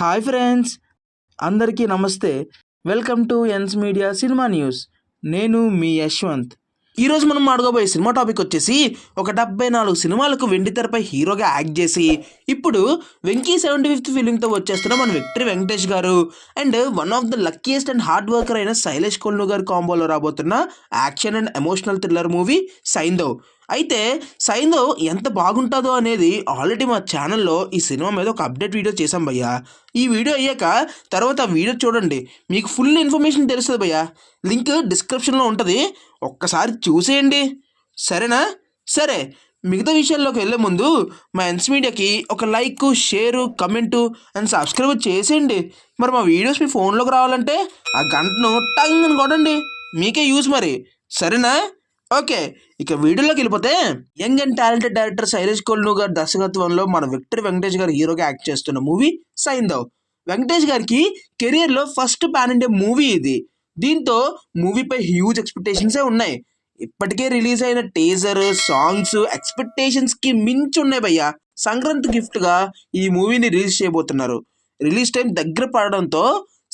Hi friends అందరికీ నమస్తే. Welcome to NS media cinema news. నేను మీ యశ్వంత్. ఈరోజు మనం మాడుకోబోయే సినిమా టాపిక్ వచ్చేసి ఒక డెబ్బై నాలుగు సినిమాలకు వెండి తెరపై హీరోగా యాక్ట్ చేసి ఇప్పుడు వెంకీ సెవెంటీ ఫిఫ్త్ ఫిలింతో వచ్చేస్తున్న మన విక్టరీ వెంకటేష్ గారు and one of the luckiest and hard worker అయిన శైలేష్ కొల్లు గారి కాంబోలో రాబోతున్న action and emotional thriller movie Saindhav అయితే సైందో ఎంత బాగుంటుందో అనేది ఆల్రెడీ మా ఛానల్లో ఈ సినిమా మీద ఒక అప్డేట్ వీడియో చేశాం భయ్యా. ఈ వీడియో అయ్యాక తర్వాత వీడియో చూడండి. మీకు ఫుల్ ఇన్ఫర్మేషన్ తెలుస్తుంది భయ్యా. లింక్ డిస్క్రిప్షన్లో ఉంటుంది. ఒక్కసారి చూసేయండి. సరేనా? సరే. మిగతా విషయాల్లోకి వెళ్ళే ముందు మా ఎన్స్ మీడియాకి ఒక like share comment and subscribe చేసేయండి. మరి మా వీడియోస్ మీ ఫోన్లోకి రావాలంటే ఆ గంటను టంగ్ అని కొట్టండి. మీకే యూజ్ మరి. సరేనా? ఓకే ఇక వీడియోలోకి వెళ్ళిపోతే young and talented director Sailesh Kolanu గారి దర్శకత్వంలో మన విక్టర్ వెంకటేష్ గారు హీరోగా యాక్ట్ చేస్తున్న మూవీ సైందవ్ వెంకటేష్ గారికి కెరియర్లో ఫస్ట్ పాన్ ఇండియా మూవీ ఇది. దీంతో మూవీపై హ్యూజ్ ఎక్స్పెక్టేషన్సే ఉన్నాయి. ఇప్పటికే రిలీజ్ అయిన టేజర్ సాంగ్స్ ఎక్స్పెక్టేషన్స్కి మించి ఉన్నాయి భయ్య. సంక్రాంతి గిఫ్ట్గా ఈ మూవీని రిలీజ్ చేయబోతున్నారు. రిలీజ్ టైం దగ్గర పడడంతో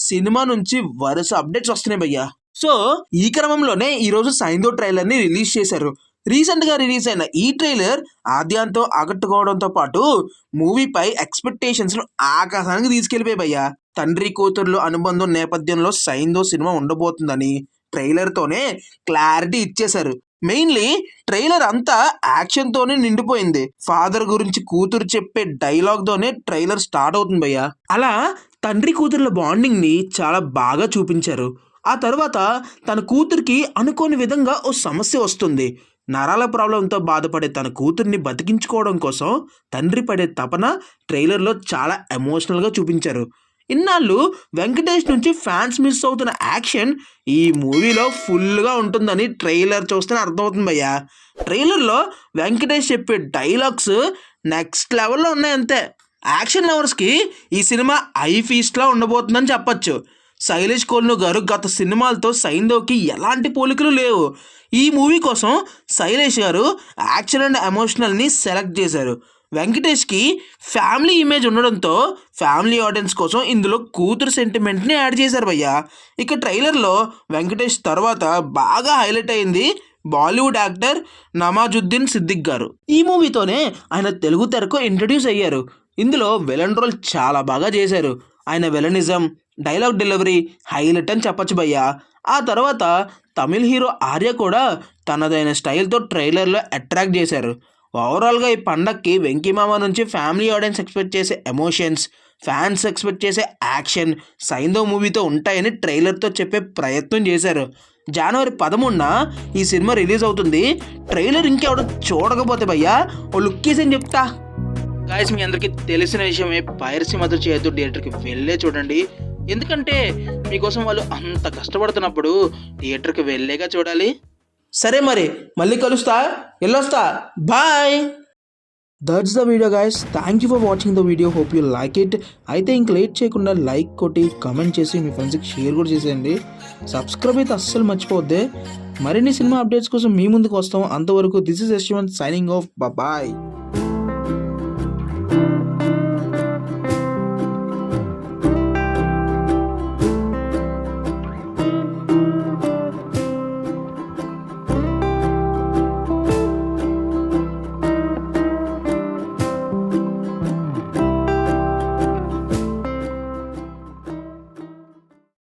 సినిమా నుంచి వరుస అప్డేట్స్ వస్తున్నాయి భయ్యా. సో ఈ క్రమంలోనే ఈరోజు సైందో ట్రైలర్ని రిలీజ్ చేశారు. రీసెంట్గా రిలీజ్ అయిన ఈ ట్రైలర్ ఆద్యాంతో ఆకట్టుకోవడంతో పాటు మూవీపై ఎక్స్పెక్టేషన్స్ను ఆకాశానికి తీసుకెళ్ళిపోయి తండ్రి కూతుర్లు అనుబంధం నేపథ్యంలో సైందో సినిమా ఉండబోతుందని ట్రైలర్తోనే క్లారిటీ ఇచ్చేశారు. మెయిన్లీ ట్రైలర్ అంతా యాక్షన్తోనే నిండిపోయింది. ఫాదర్ గురించి కూతురు చెప్పే డైలాగ్తోనే ట్రైలర్ స్టార్ట్ అవుతుంది భయ్యా. అలా తండ్రి కూతుర్ల బాండింగ్ని చాలా బాగా చూపించారు. ఆ తర్వాత తన కూతురికి అనుకోని విధంగా ఓ సమస్య వస్తుంది. నరాల ప్రాబ్లంతో బాధపడే తన కూతుర్ని బతికించుకోవడం కోసం తండ్రి పడే తపన ట్రైలర్లో చాలా ఎమోషనల్గా చూపించారు. ఇన్నాళ్ళు వెంకటేష్ నుంచి ఫ్యాన్స్ మిస్ అవుతున్న యాక్షన్ ఈ మూవీలో ఫుల్గా ఉంటుందని ట్రైలర్ చూస్తేనే అర్థమవుతుంది భయ్యా. ట్రైలర్లో వెంకటేష్ చెప్పే డైలాగ్స్ నెక్స్ట్ లెవెల్లో ఉన్నాయి అంతే. యాక్షన్ లవర్స్కి ఈ సినిమా ఐ ఫీస్ట్లా ఉండబోతుందని చెప్పచ్చు. శైలేష్ కోల్ను గారు గత సినిమాలతో సైందవ్కి ఎలాంటి పోలికలు లేవు. ఈ మూవీ కోసం శైలేష్ గారు యాక్షన్ అండ్ ఎమోషనల్ని సెలెక్ట్ చేశారు. వెంకటేష్కి ఫ్యామిలీ ఇమేజ్ ఉండడంతో ఫ్యామిలీ ఆడియన్స్ కోసం ఇందులో కూతురు సెంటిమెంట్ని యాడ్ చేశారు భయ్య. ఇక ట్రైలర్లో వెంకటేష్ తర్వాత బాగా హైలైట్ అయింది బాలీవుడ్ యాక్టర్ నమాజుద్దీన్ సిద్దిక్ గారు. ఈ మూవీతోనే ఆయన తెలుగు తెరకు ఇంట్రడ్యూస్ అయ్యారు. ఇందులో విలన్ రోల్ చాలా బాగా చేశారు. ఆయన విలనిజం డైలాగ్ డెలివరీ హైలైట్ అని చెప్పొచ్చు భయ్యా. ఆ తర్వాత తమిళ్ హీరో ఆర్య కూడా తనదైన స్టైల్తో ట్రైలర్లో అట్రాక్ట్ చేశారు. ఓవరాల్గా ఈ పండక్కి వెంకీమామ నుంచి ఫ్యామిలీ ఆడియన్స్ ఎక్స్పెక్ట్ చేసే ఎమోషన్స్ ఫ్యాన్స్ ఎక్స్పెక్ట్ చేసే యాక్షన్ సైందో మూవీతో ఉంటాయని ట్రైలర్తో చెప్పే ప్రయత్నం చేశారు. జనవరి పదమూడున ఈ సినిమా రిలీజ్ అవుతుంది. ట్రైలర్ ఇంకెవడ చూడకపోతే భయ్యా ఓ లుక్ అని చెప్తా. గాయస్ మీ అందరికీ తెలిసిన విషయమే. పైరసీ మాత్రం చేయొద్దు. థియేటర్కి వెళ్ళే చూడండి. ఎందుకంటే మీకోసం వాళ్ళు అంత కష్టపడుతున్నప్పుడు థియేటర్కి వెళ్ళేగా చూడాలి. సరే మరి మళ్ళీ కలుస్తా. వెళ్ళొస్తా bye. That's the video guys thank you for watching the video hope you like it అయితే ఇంక లేట్ చేయకుండా లైక్ కొట్టి కమెంట్ చేసి మీ ఫ్రెండ్స్కి షేర్ కూడా చేసేయండి. సబ్స్క్రైబ్ అయితే అస్సలు మర్చిపోద్దే మరిన్ని సినిమా అప్డేట్స్ కోసం మీ ముందుకు వస్తాం. అంతవరకు this is Yashwant signing off bye